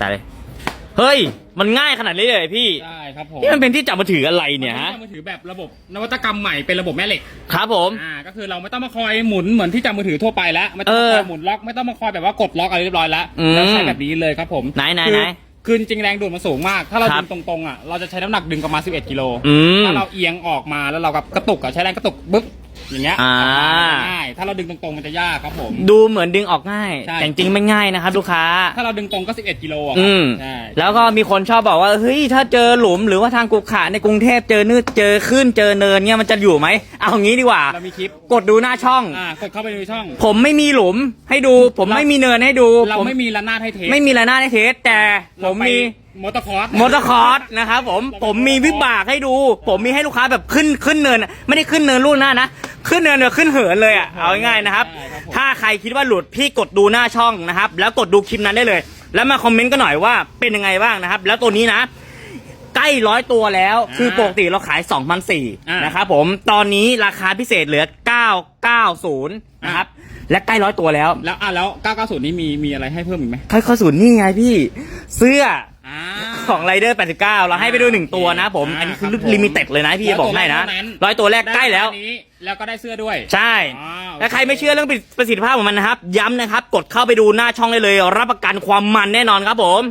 แต่เลย เฮ้ย มันง่ายขนาดนี้เลยเหรอพี่ใช่ครับผมนี่มันเป็นที่จับมือถืออะไรเนี่ยฮะ มือถือแบบระบบนวัตกรรมใหม่เป็นระบบแม่เหล็ก ครับผม อ่า ก็คือเราไม่ต้องมาคอยหมุนเหมือนที่จับมือถือทั่วไปแล้วไม่ต้องมาคอยเออหมุนล็อกไม่ต้องมาคอยแบบว่ากดล็อกอะไรเรียบร้อยแล้วอืมแล้วใช้แบบนี้เลยครับผมไหนไหนคือไหน คือจริงๆแรงดูดมันสูงมาก ถ้าเราครัดึบ งตรงๆอะเราจะใช้น้ำหนักดึงประมาณ 11 กิโล อืม ถ้าเราเอียงออกมาแล้วเรากับกระตุกอะใช้แรงกระตุกบึ๊บ อย่างเงี้ยอ่า ง่ายถ้าเราดึงตรงๆมันจะยากครับผม ดูเหมือนดึงออกง่าย ใช่ แต่จริงๆไม่ง่ายนะครับลูกค้า ถ้าเราดึงตรงก็ 11กิโลอะอืม ใช่แล้วก็มีคนชอบบอกว่าเฮ้ยถ้าเจอหลุมหรือว่าทางกุขะในกรุงเทพเจอนืดเจอขึ้นเจอเนินเนี่ยมันจะอยู่ไหมเอางี้ดีกว่า เรามีคลิปกดดูหน้าช่อง อ่ากดเข้าไปในช่อง ผมไม่มีหลุมให้ดู ผมไม่มีเนินให้ดูเราผมไม่มีระนาดให้เทส ไม่มีระนาดให้เทสแต่ผมมีมอเตอร์คอร์สมอเตอร์คอร์สนะครับผมผมมีวิบากให้ดู ผมมีให้ลูกค้าแบบขึ้นขึ้นเนินอะไม่ได้ขึ้นเนินลูกหน้านะ ขึ้นเนินเนยขึ้นเหินเลยอะเอาง่ายๆนะครับใช่ครับผมถ้าใครคิดว่าหลุดพี่กดดูหน้าช่องนะครับ แล้วกดดูคลิปนั้นได้เลย แล้วมาคอมเมนต์กันหน่อยว่าเป็นยังไงบ้างนะครับ แล้วตัวนี้นะ ใกล้ร้อยตัวแล้ว คือปกติเราขาย2 0 0อ่านะครับผมตอนนี้ราคาพิเศษเหลือ 990นะครับและใกล้ร้อยตัวแล้ว แล้วอะแล้ว 990 นี่มีมีอะไรให้เพิ่มอีกไหมค่อยๆศูนย์นี่ไงพี่ เสื้ออ่า ของไรเดอร์89 เราให้ไปดูหนึ่งตัวนะผมอ่าอันนี้คือครับผมลิมิเต็ดเลยนะพี่ร้อยบอกให้นะตัวแรกเท่านั้นร้อยตัวแรกใกล้แล้ว ได้อันนี้แล้วก็ได้เสื้อด้วย ใช่อ่าโอเค และใครไม่เชื่อเรื่องประสิทธิภาพของมันนะครับ ย้ำนะครับ กดเข้าไปดูหน้าช่องได้เลย รับประกันความมันแน่นอนครับผม